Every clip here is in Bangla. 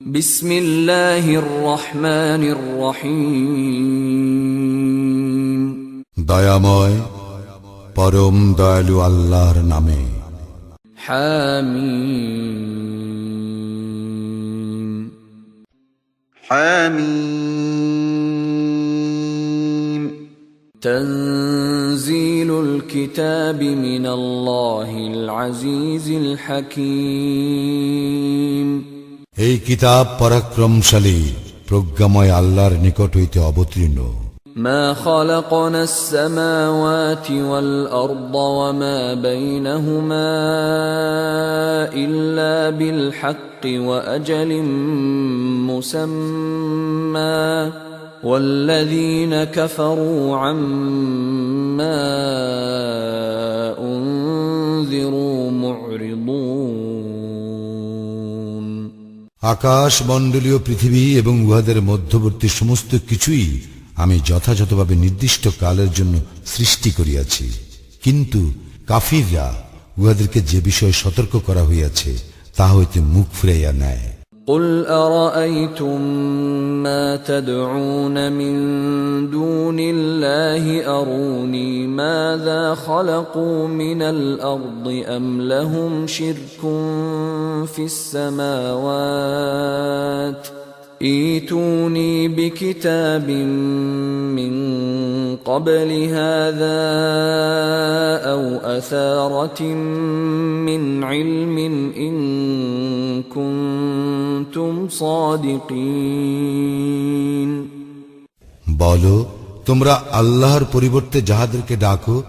بسم الله الرحمن الرحيم দয়াময় পরম দয়ালু আল্লাহর নামে حاميم حميم تنزيل الكتاب من الله العزيز الحكيم এই কিতাব পরাক্রমশালী প্রজ্ঞাময় আল্লাহর নিকট হইতে অবতীর্ণ ما خلقنا السماوات والارض وما بينهما الا بالحق واجل مسمى والذين كفروا عما انذروا আকাশ মণ্ডলীয় পৃথিবী এবং উহাদের মধ্যবর্তী সমস্ত কিছুই আমি যথাযথভাবে নির্দিষ্ট কালের জন্য সৃষ্টি করিয়াছি। কিন্তু কাফিররা উহাদেরকে যে বিষয়ে সতর্ক করা হইয়াছে, তা হইতে মুখ ফিরাইয়া নেয়। قل ارايتم ما تدعون من دون الله اروني ماذا خلقوا من الأرض ام لهم شرك في السماوات ايتوني بكتاب من قبل هذا أو اثاره من علم ان كنتم কুনতুম সাদিকিন বলো, তোমরা আল্লাহর পরিবর্তে যাহাদেরকে ডাকো,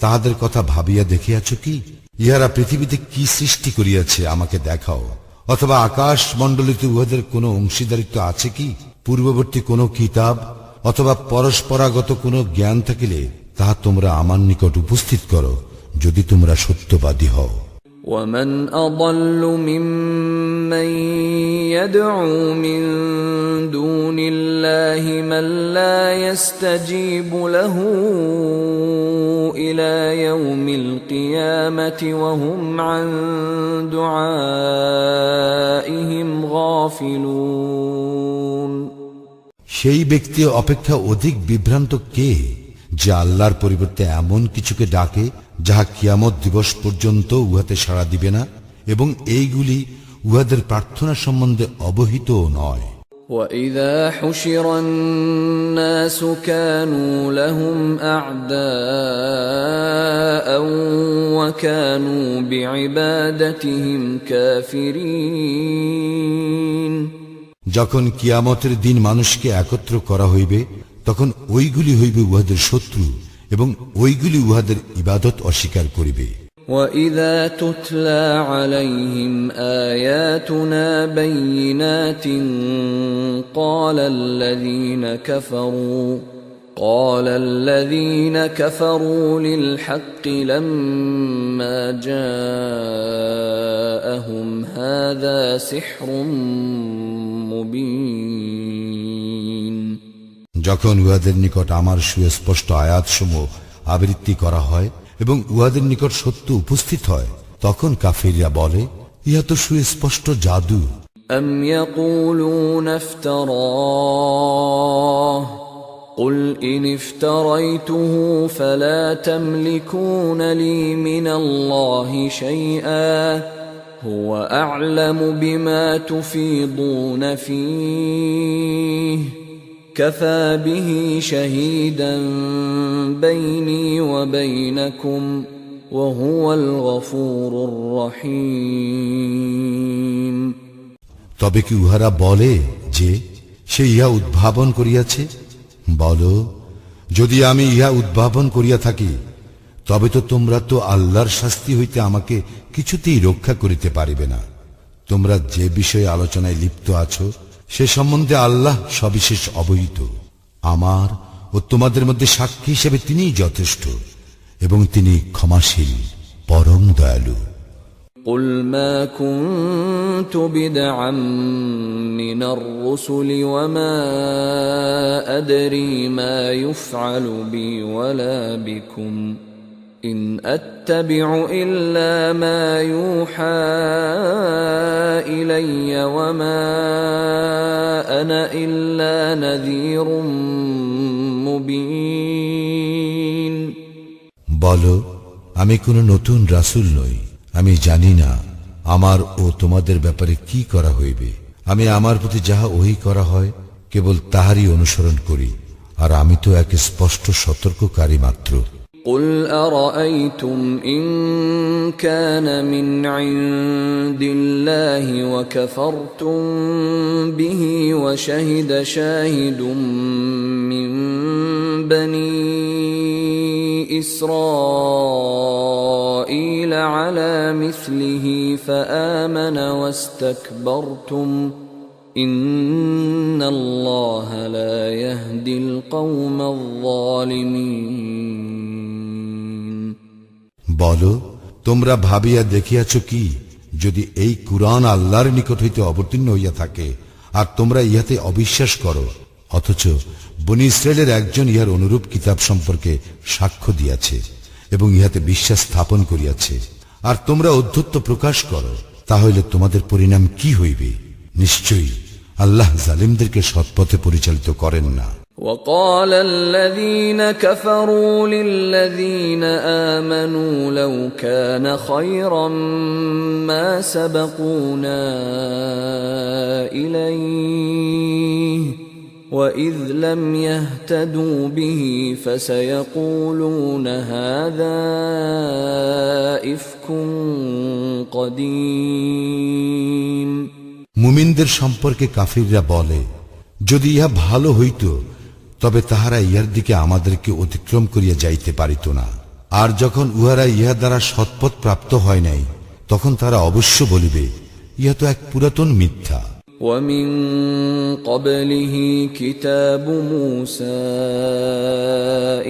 তাহাদের কথা ভাবিয়া দেখিয়াছ কি? ইহারা পৃথিবীতে কি সৃষ্টি করিয়াছে আমাকে দেখাও। অথবা আকাশ মন্ডলিতে উহাদের কোন অংশীদারিত্ব আছে কি? পূর্ববর্তী কোন কিতাব অথবা পরস্পরাগত কোন জ্ঞান থাকিলে তাহা তোমরা আমার নিকট উপস্থিত করো, যদি তোমরা সত্যবাদী হও। ومن اضل ممن يدعو من دون الله من لا يستجيب له الى يوم القيامه وهم عن دعائهم غافلون সেই ব্যক্তি অপেক্ষা অধিক বিভ্রান্ত কে যে আল্লাহর পরিবর্তে এমন কিছুকে ডাকে যাহা কিয়ামত দিবস পর্যন্ত উহাতে সাড়া দিবে না এবং এইগুলি উহাদের প্রার্থনা সম্বন্ধে অবহিত নয় واذا حشر الناس كانوا لهم اعداء وكانوا بعبادتهم كافرين যখন কিয়ামতের দিন মানুষকে একত্র করা হইবে তখন ওইগুলি হইবে উহাদের শত্রু এবং ওইগুলি উহাদের ইবাদত অস্বীকার করিবে واذا تتلى عليهم اياتنا بينات قال الذين كفروا قال الذين كفروا للحق لما جاءهم هذا سحر مبين যখন উহাদের নিকট আমার সুস্পষ্ট আয়াতসমূহ আবৃত্তি করা হয় এবং উহাদের নিকট সত্য উপস্থিত হয় তখন কাফিররা বলে ইহা তো সুস্পষ্ট জাদু أم يقولون افتراه قل إن افتريته فلا تملكون لي من الله شيئا هو أعلم بما تفيضون فيه كفى به شهيدا بيني وبينكم وهو الغفور الرحيم তবে কি উহারা বলে যে সে ইহা উদ্ভাবন করিয়াছে বল যদি আমি ইহা উদ্ভাবন করিয়া থাকি তবে তো তোমরা তো আল্লাহর শাস্তি হইতে আমাকে কিছুতেই রক্ষা করিতে পারিবে না তোমরা যে বিষয়ে আলোচনায় লিপ্ত আছো সে সম্বন্ধে আল্লাহ সবিশেষ অবহিত আমার ও তোমাদের মধ্যে সাক্ষী হিসেবে তিনিই যথেষ্ট এবং তিনি ক্ষমাশীল পরম দয়ালু قل ما كنت بدعا من الرسل وما ادري ما يفعل بي ولا بكم ان اتبع الا ما يوحى الي وما أنا إلا نذير مبين বলো আমি কোনো নতুন রাসূল নই আমি জানি না আমার ও তোমাদের ব্যাপারে কি করা হইবে আমি আমার প্রতি যাহা ওহি করা হয় কেবল তাহারই অনুসরণ করি আর আমি তো এক স্পষ্ট সতর্ককারী মাত্র قل أرأيتم إن كان من عند الله وكفرتم به وشهد شاهد من بني إسرائيل على مثله فآمن واستكبرتم إن الله لا يهدي القوم الظالمين বলো, তোমরা ভাবিয়া দেখিয়াছ কি, যদি এই কুরআন আল্লাহর নিকট হইতে অবতীর্ণ হইয়া থাকে, আর তোমরা ইহাতে অবিশ্বাস করো, অথচ বনি ইসরায়েলের একজন ইহার অনুরূপ কিতাব সম্পর্কে সাক্ষ্য দিয়াছে, এবং ইহাতে বিশ্বাস স্থাপন করিয়াছে। আর তোমরা অধ্যত্ব প্রকাশ করো, তাহলে তোমাদের পরিণাম কি হইবে? নিশ্চয়ই আল্লাহ জালিমদেরকে সৎপথে পরিচালিত করেন না। وقال الذين كفروا للذين آمنوا لو كان خيرا ما سبقونا إليه وإذ لم يهتدوا به فسيقولون هذا إفك قديم মুমিনদের সম্পর্কে কাফিররা বলে যদি ইহা ভালো হইত তবে তাহারা ইহার দিকে আমাদেরকে অতিক্রম করিয়া যাইতে পারিত না আর যখন উহারা ইহা দ্বারা সৎপথ প্রাপ্ত হয় নাই তখন তারা অবশ্য বলিবে ইহা তো এক পুরাতন মিথ্যা ومن قبله كتاب موسى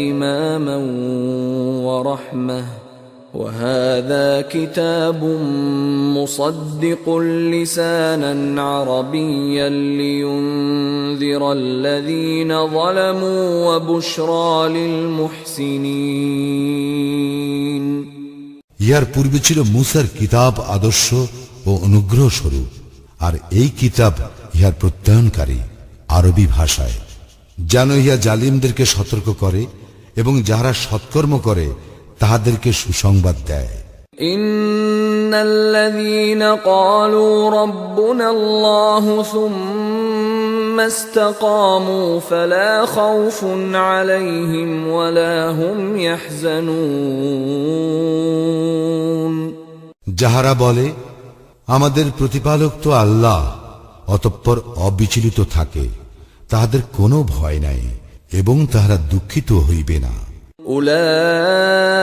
إماما ورحمة وهذا كتاب مصدق لسانا عربيا لينذر الذين ظلموا وبشرى للمحسنين ইহার পূর্বে ছিল মুসার কিতাব আদর্শ ও অনুগ্রহ স্বরূপ আর এই কিতাব ইহার প্রত্যয়নকারী আরবি ভাষায় যেন ইহা জালিমদেরকে সতর্ক করে এবং যাহারা সৎকর্ম করে তাহাদেরকে সুসংবাদ দেয় إن الذين قالوا ربنا الله ثم استقاموا فلا خوف عليهم ولا هم يحزنون যাহারা বলে আমাদের প্রতিপালক তো আল্লাহ অতঃপর অবিচলিত থাকে তাহাদের কোনো ভয় নাই এবং তাহারা দুঃখিত হইবে না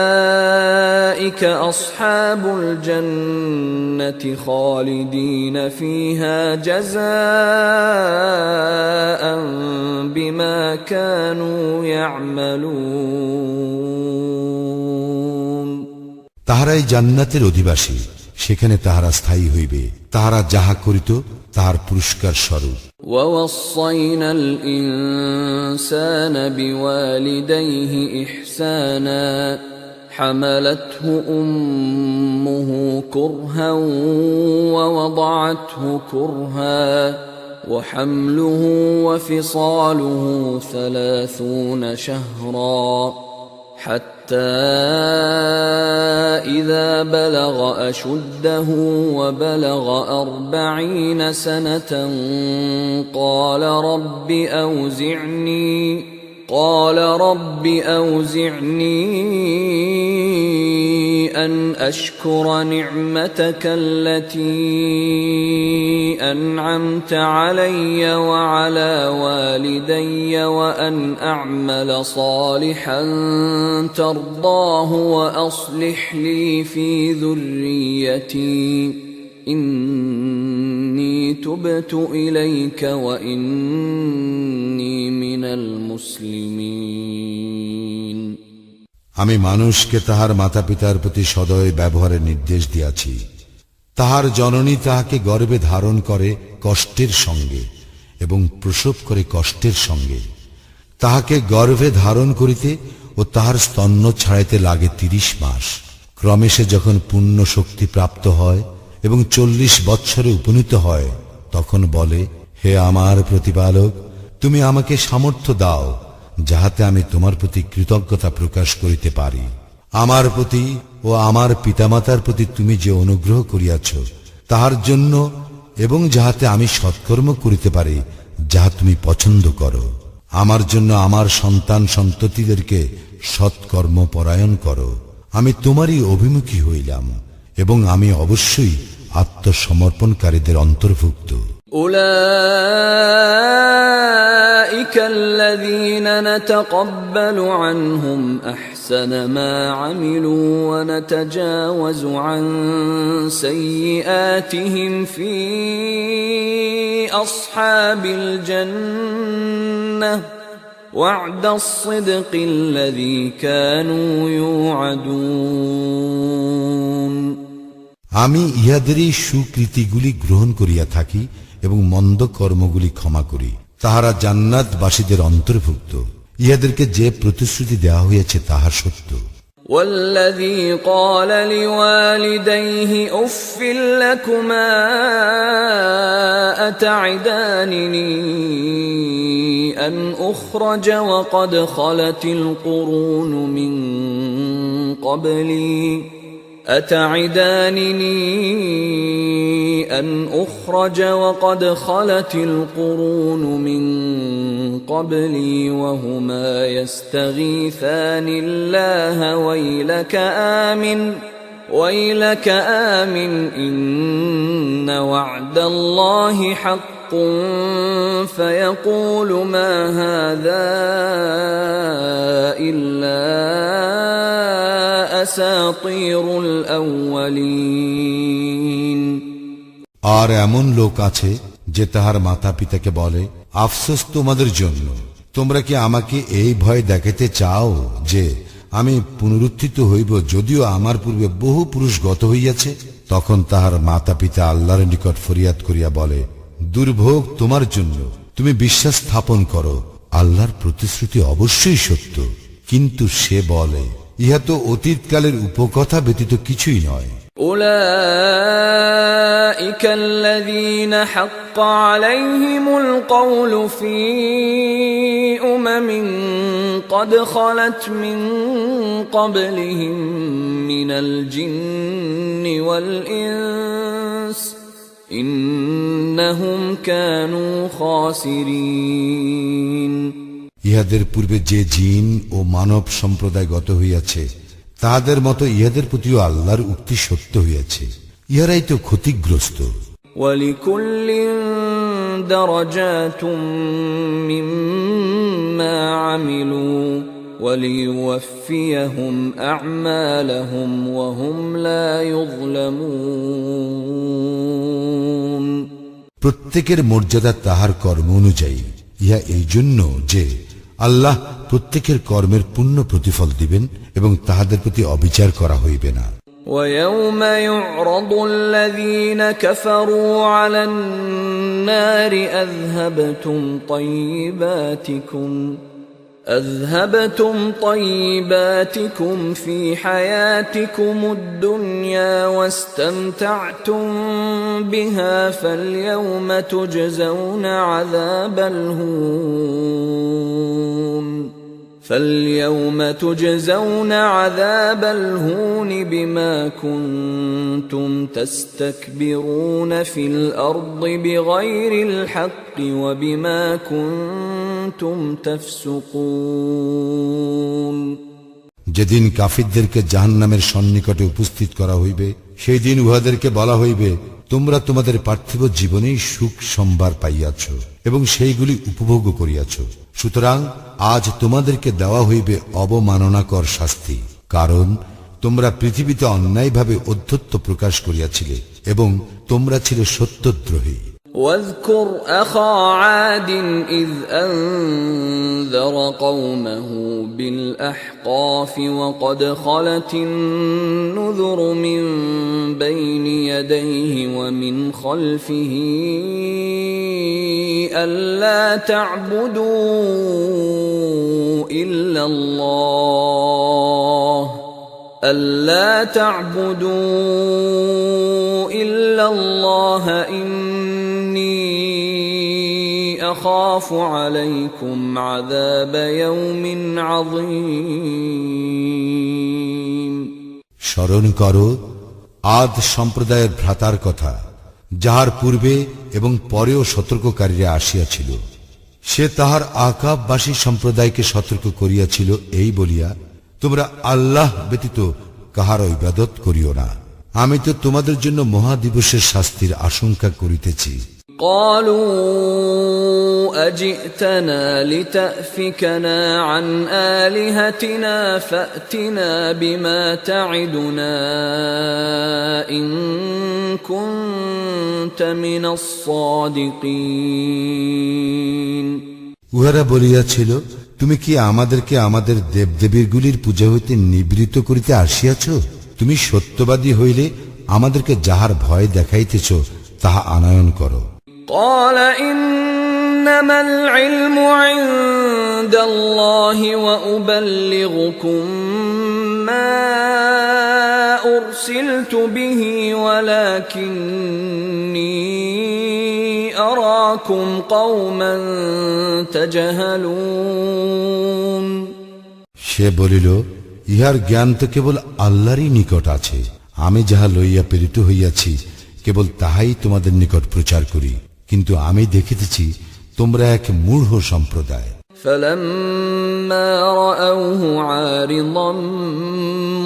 أولئك أصحاب الجنة خالدين فيها جزاء بما كانوا يعملون তাহারাই জান্নাতের অধিবাসী সেখানে তাহারা স্থায়ী হইবে তাহারা যাহা করিত তাহার পুরস্কার স্বরূপ ووصينا الإنسان بوالديه إحسانا حملته أمه كرها ووضعته كرها وحمله وفصاله ثلاثون شهرا. حتى إذا بلغ أشده وبلغ أربعين سنة قال رب أوزعني قال رب أوزعني أن أشكر نعمتك التي أنعمت علي وعلى والدي وأن أعمل صالحا ترضاه وأصلح لي في ذريتي. إني تبت إليك وإني من المسلمين আমি মানুষকে তাহার মাতা পিতার প্রতি সদয় ব্যবহারের নির্দেশ দিয়াছি তাহার জননী তাহাকে গর্বে ধারণ করে কষ্টের সঙ্গে এবং প্রসব করে কষ্টের সঙ্গে তাহাকে গর্ভে ধারণ করিতে ও তাহার স্তন্য ছাড়াইতে লাগে তিরিশ মাস ক্রমে সে যখন পূর্ণ শক্তি প্রাপ্ত হয় এবং চল্লিশ বৎসরে উপনীত হয়, তখন বলে, হে আমার প্রতিপালক, তুমি আমাকে সামর্থ্য দাও, যাহাতে আমি তোমার প্রতি কৃতজ্ঞতা প্রকাশ করিতে পারি। আমার প্রতি ও আমার পিতামাতার প্রতি তুমি যে অনুগ্রহ করিয়াছ, তাহার জন্য এবং যাহাতে আমি সৎকর্ম করিতে পারি, যাহা তুমি পছন্দ করো। আমার জন্য আমার সন্তান সন্ততিদেরকে সৎকর্ম পরায়ণ করো। আমি তোমারই অভিমুখী হইলাম এবং আমি অবশ্যই আত্মসমর্পণকারীদের অন্তর্ভুক্ত أولئك الذين نتقبل عنهم أحسن ما عملوا ونتجاوز عن سيئاتهم في أصحاب الجنة وعد الصدق الذي كانوا يوعدون আমি ইহাদেরই সুকৃতিগুলি গ্রহণ করিয়া থাকি এবং মন্দ কর্মগুলি ক্ষমা করি তাহারা জান্নাতবাসীদের অন্তর্ভুক্ত ইহাদেরকে যে প্রতিশ্রুতি দেওয়া হইয়াছে তাহা সত্য والذي قال لوالديه اف لكما اتعدانني ان اخرج وقد خلت القرون من قبلي أتعدانني أن أخرج وقد خلت القرون من قبلي وهما يستغيثان الله ويلك آمن ويلك آمن إن وعد الله حق. فيقول ما هذا إلا আর এমন লোক আছে যে তাহার মাতা পিতাকে বলে, আফসোস তোমাদের জন্য। তোমরা কি আমাকে এই ভয় দেখাতে চাও যে আমি পুনরুত্থিত হইব যদিও আমার পূর্বে বহু পুরুষ গত হইয়াছে? তখন তাহার মাতা পিতা আল্লাহর নিকট ফরিয়াদ করিয়া বলে, দুর্ভোগ তোমার জন্য। তুমি বিশ্বাস স্থাপন করো। আল্লাহর প্রতিশ্রুতি অবশ্যই সত্য। কিন্তু সে বলে ইহা তো অতীতকালের উপকথা ব্যতীত কিছুই নয় أولئك الذين حق عليهم القول في أمم قد خلت من قبلهم من الجن والإنس إنهم كانوا خاسرين ইহাদের পূর্বে যে জিন ও মানব সম্প্রদায় গত হইয়াছে তাহাদের মতো ইহাদের প্রতিও আল্লাহর উক্তি সত্য হইয়াছে। ইহারাই তো ক্ষতিগ্রস্ত। প্রত্যেকের মর্যাদা তাহার কর্ম অনুযায়ী ইহা এই জন্য যে আল্লাহ প্রত্যেকের কর্মের পূর্ণ প্রতিফল দিবেন এবং তাহাদের প্রতি অবিচার করা হইবে না ويوم يعرض الذين كفروا على النار اذهبتم طيباتكم أذهبتم طيباتكم في حياتكم الدنيا واستمتعتم بها فاليوم تجزون عذاب الهون. فاليوم تجزون عذاب الهون بما كنتم تستكبرون في الأرض بغير الحق وبما كنتم যেদিন কাফিরদেরকে জাহান্নামের সন্নিকটে উপস্থিত করা হইবে, সেই দিন উহাদেরকে বলা হইবে, তোমরা তোমাদের পার্থিব জীবনেই সুখ সম্ভার পাইয়াছ এবং সেইগুলি উপভোগ করিয়াছ। সুতরাং আজ তোমাদেরকে দেওয়া হইবে অবমাননাকর শাস্তি। কারণ তোমরা পৃথিবীতে অন্যায়ভাবে অধ্যত্ব প্রকাশ করিয়াছিলে এবং তোমরা ছিলে সত্যদ্রোহী। واذكر أخا عاد إذ أنذر قومه بالأحقاف وقد خلت النذر من بين يديه ومن خلفه ألا تعبدوا إلا الله ألا تعبدوا إلا الله إني স্মরণ কর আধ সম্প্রদায়ের ভ্রাতার কথা, যাহার পূর্বে এবং পরেও সতর্ককারীরা আসিয়াছিল। সে তাহার আকাববাসী সম্প্রদায়কে সতর্ক করিয়াছিল এই বলিয়া, তোমরা আল্লাহ ব্যতীত কাহার ইবাদত করিও না। আমি তো তোমাদের জন্য মহাদিবসের শাস্তির আশঙ্কা করিতেছি। قالوا أجئتنا لتأفكنا عن آلهتنا فأتنا بما تعدنا إن كنت من الصادقين উহারা বলিয়াছিল তুমি কি আমাদেরকে আমাদের দেবদেবীরগুলির পূজা হইতে নিবৃত করিতে আসিয়াছ তুমি সত্যবাদী হইলে আমাদেরকে যাহার ভয় দেখাইতেছ তাহা আনয়ন করো قال إنما العلم عند الله وأبلغكم ما أرسلت به ولكني أراكم قوما تجهلون সে বলিল ইহার জ্ঞান তো কেবল আল্লাহরই নিকট আছে আমি যাহা লইয়া প্রেরিত হইয়াছি কেবল তাহাই তোমাদের নিকট প্রচার করি কিন্তু আমি দেখিতেছি তোমরা এক মূঢ় সম্প্রদায় فلما رأوه عارضا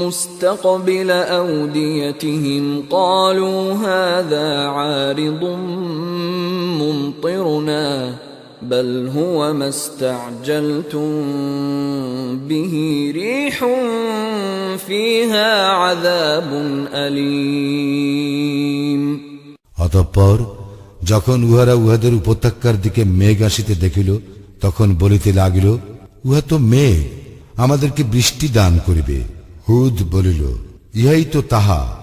مستقبل أوديتهم قالوا هذا عارض ممطرنا بل هو ما استعجلتم به ريح فيها عذاب أليم অতঃপর যখন উহারা উহাদের উপত্যকার দিকে মেঘ আসিতে দেখিল, তখন বলিতে লাগিল, উহা তো মেঘ, আমাদেরকে বৃষ্টি দান করিবে। হুদ বলিল, ইহাই তো তাহা,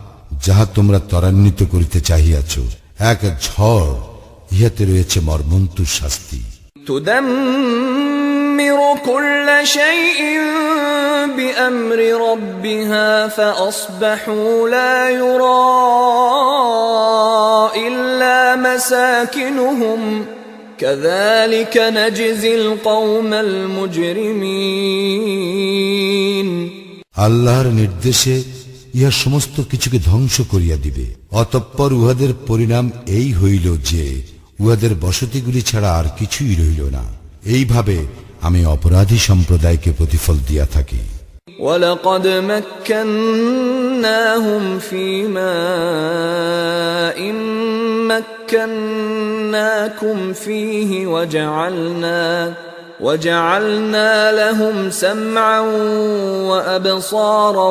যাহা তোমরা ত্বরান্বিত করিতে চাহিয়াছ। এক ঝড়, ইহাতে রয়েছে মর্মন্তু শাস্তি। تدمر كل شيء بأمر ربها فأصبحوا لا يرى إلا مساكنهم كذلك نجزي القوم المجرمين আল্লাহর নির্দেশে ইহা সমস্ত কিছুকে ধ্বংস করিয়া দিবে অতঃপর উহাদের পরিণাম এই হইল যে উহাদের বসতিগুলি ছাড়া আর কিছুই রইল না এইভাবে আমি অপরাধী সম্প্রদায়কে প্রতিফল দিয়া থাকি ولقد مكناهم في ماء مكناكم فيه وجعلنا وجعلنا لهم سمعا وابصارا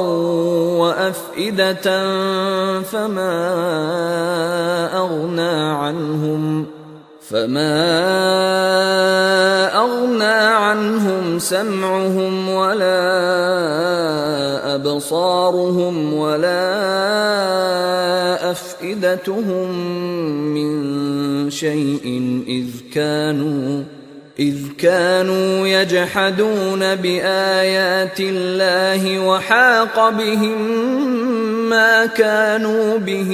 وافئده فما اغنى عنهم فما أغنى عنهم سمعهم ولا أبصارهم ولا أفئدتهم من شيء إذ كانوا إذ كانوا يجحدون بآيات الله وحاق بهم ما كانوا به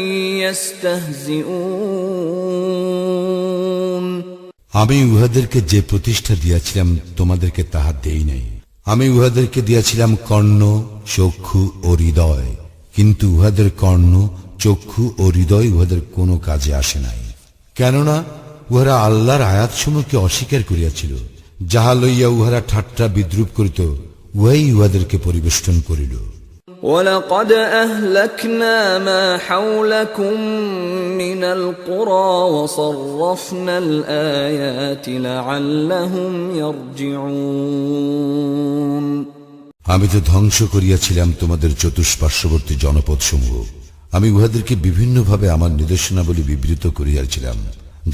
يستهزئون আমি উহাদেরকে যে প্রতিষ্ঠা দিয়াছিলাম তোমাদেরকে তাহা দেই নাই আমি উহাদেরকে দিয়াছিলাম কর্ণ চক্ষু ও হৃদয় কিন্তু উহাদের কর্ণ চক্ষু ও হৃদয় উহাদের কোনো কাজে আসে নাই কেননা উহারা আল্লাহর আয়াতসমূহকে অস্বীকার করিয়াছিল যাহা লইয়া উহারা ঠাট্টা বিদ্রুপ করিত উহাই উহাদেরকে পরিবেষ্টন করিল ولقد أهلكنا ما حولكم من القرى وصرفنا الآيات لعلهم يرجعون আমি তো ধ্বংস করিয়াছিলাম তোমাদের চতুষ্পার্শ্ববর্তী জনপদ সমূহ আমি উহাদেরকে বিভিন্নভাবে আমার নির্দেশনাবলী বিবৃত করিয়াছিলাম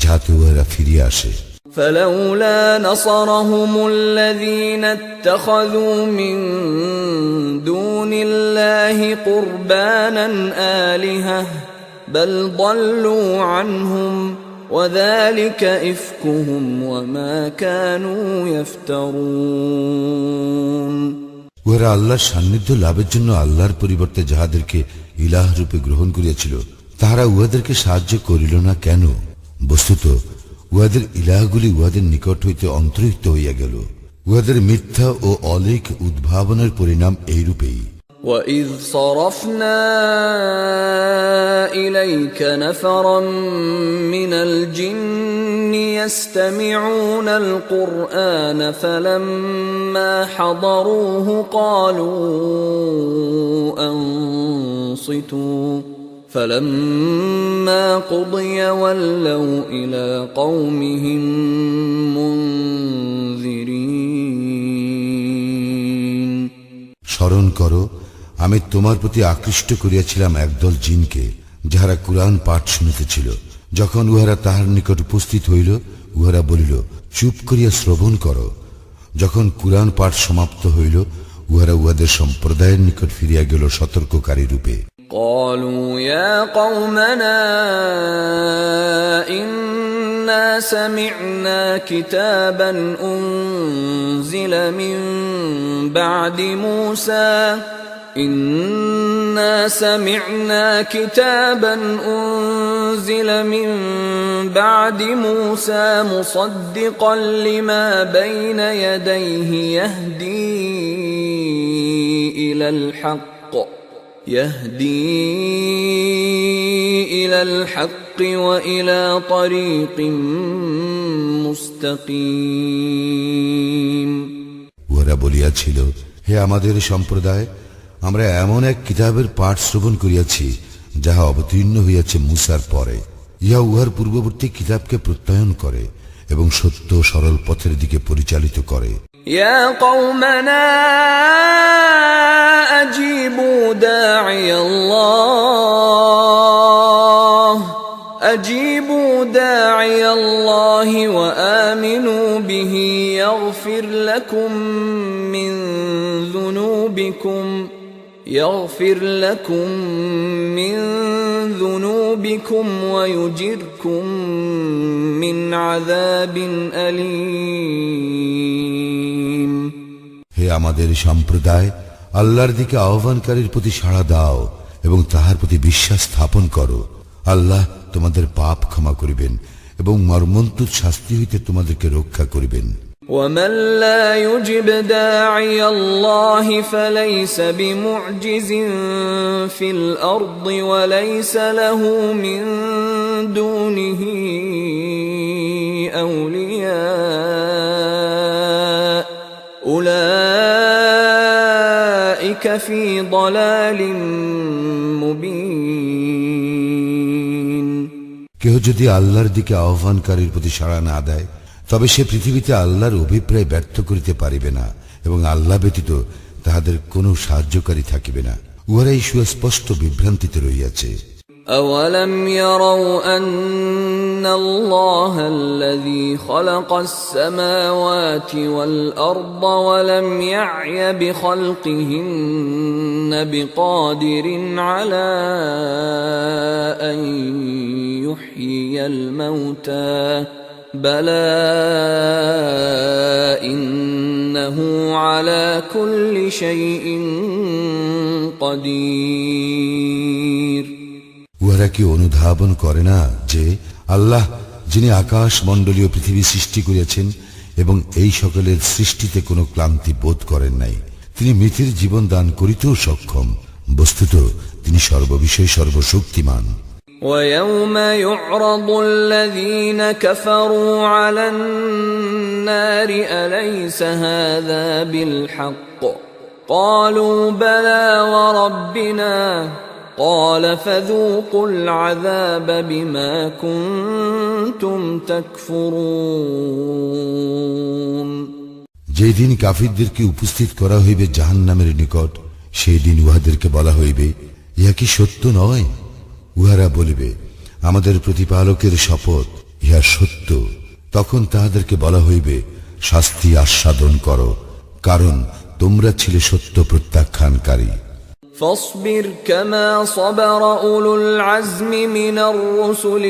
যাহাতে উহারা ফিরিয়া আসে فلولا نصرهم الذين اتخذوا من دون الله قربانا آلهة بل ضلوا عنهم وذلك إفكهم وما كانوا يفترون উহারা আল্লাহর সান্নিধ্য লাভের জন্য আল্লাহর পরিবর্তে যাহাদেরকে ইলাহ রূপে গ্রহণ করিয়াছিল তাহারা উহাদেরকে সাহায্য করিল না কেন বস্তুত উহাদের ইলাহগুলি উহাদের নিকট হইতে অন্তর্হিত হইয়া গেল উহাদের মিথ্যা ও অলেখ উদ্ভাবনের পরিণাম এইরূপেই وإذ صرفنا إليك نفرا من الجن يستمعون القرآن فلما حضروه قالوا أنصتوا فلما قضي ولوا إلى قومهم منذرين স্মরণ করো আমি তোমার প্রতি আকৃষ্ট করিয়াছিলাম একদল জিনকে যাহারা কুরআন পাঠ শুনিতেছিল যখন উহারা তাহার নিকট উপস্থিত হইল উহারা বলিল চুপ করিয়া শ্রবণ করো যখন কুরআন পাঠ সমাপ্ত হইল উহারা উহাদের সম্প্রদায়ের নিকট ফিরিয়া গেল সতর্ককারী রূপে قالوا يا قومنا إنا سمعنا كتابا أنزل من بعد موسى. إنا سمعنا كتابا أنزل من بعد موسى مصدقا لما بين يديه يهدي إلى الحق. يهدي إلى الحق وإلى طريق مستقيم উহারা বলিয়াছিল হে আমাদের সম্প্রদায় আমরা এমন এক কিতাবের পাঠ শ্রবণ করিয়াছি যাহা অবতীর্ণ হইয়াছে মুসার পরে ইহা উহার পূর্ববর্তী কিতাবকে প্রত্যয়ন করে এবং সত্য ও সরল পথের দিকে পরিচালিত করে يا قومنا أجيبوا داعي الله. أجيبوا داعي الله وآمنوا به. يغفر لكم من ذنوبكم. يغفر لكم من ذنوبكم ويجركم من عذاب أليم. হে আমাদের সম্প্রদায় আল্লাহর দিকে আহ্বানকারীর প্রতি সাড়া দাও এবং তাহার প্রতি বিশ্বাস স্থাপন করো আল্লাহ তোমাদের পাপ ক্ষমা করিবেন এবং মর্মন্তুদ শাস্তি হইতে তোমাদেরকে রক্ষা করিবেন ومن لا يجب داعي الله فليس بمعجز في الارض وليس له من دونه اولياء اولئك في ضلال مبين কেহ যদি আল্লাহর দিকে আহ্বানকারীর প্রতি সাড়া না দেয় তবে সে পৃথিবীতে আল্লাহর অভিপ্রায় ব্যর্থ করিতে পারিবে না এবং আল্লাহ ব্যতীত তাহাদের কোনো সাহায্যকারী থাকিবে না উহারাই সুস্পষ্ট বিভ্রান্তিতে রইয়াছে أولم يروا أن الله الذي خلق السماوات والأرض ولم يعي بخلقهن بقادر على أن يحيي الموتى بلى إنه على كل شيء قدير উহারা কি অনুধাবন করে না যে আল্লাহ যিনি আকাশ মণ্ডলীয় পৃথিবী সৃষ্টি করিয়াছেন এবং এই সকলের সৃষ্টিতে কোনো ক্লান্তি বোধ করেন নাই তিনি মৃতের জীবন দান করিতেও সক্ষম বস্তুত তিনি সর্ববিষয়ে সর্বশক্তিমান ويوم يعرض الذين كفروا على النار أليس هذا بالحق قالوا بلى وربنا قال فذوقوا العذاب بما كنتم تكفرون যেই দিন কাফিরদেরকে উপস্থিত করা হইবে জাহান্নামের নিকট সেই দিন উহাদেরকে বলা হইবে ইহা কি সত্য নয় উহারা বলিবে আমাদের প্রতিপালকের শপথ ইহা সত্য তখন তাহাদেরকে বলা হইবে শাস্তি আস্বাদন করো কারণ তোমরা ছিলে সত্য প্রত্যাখ্যানকারী فاصبر كما صبر أولو العزم من الرسل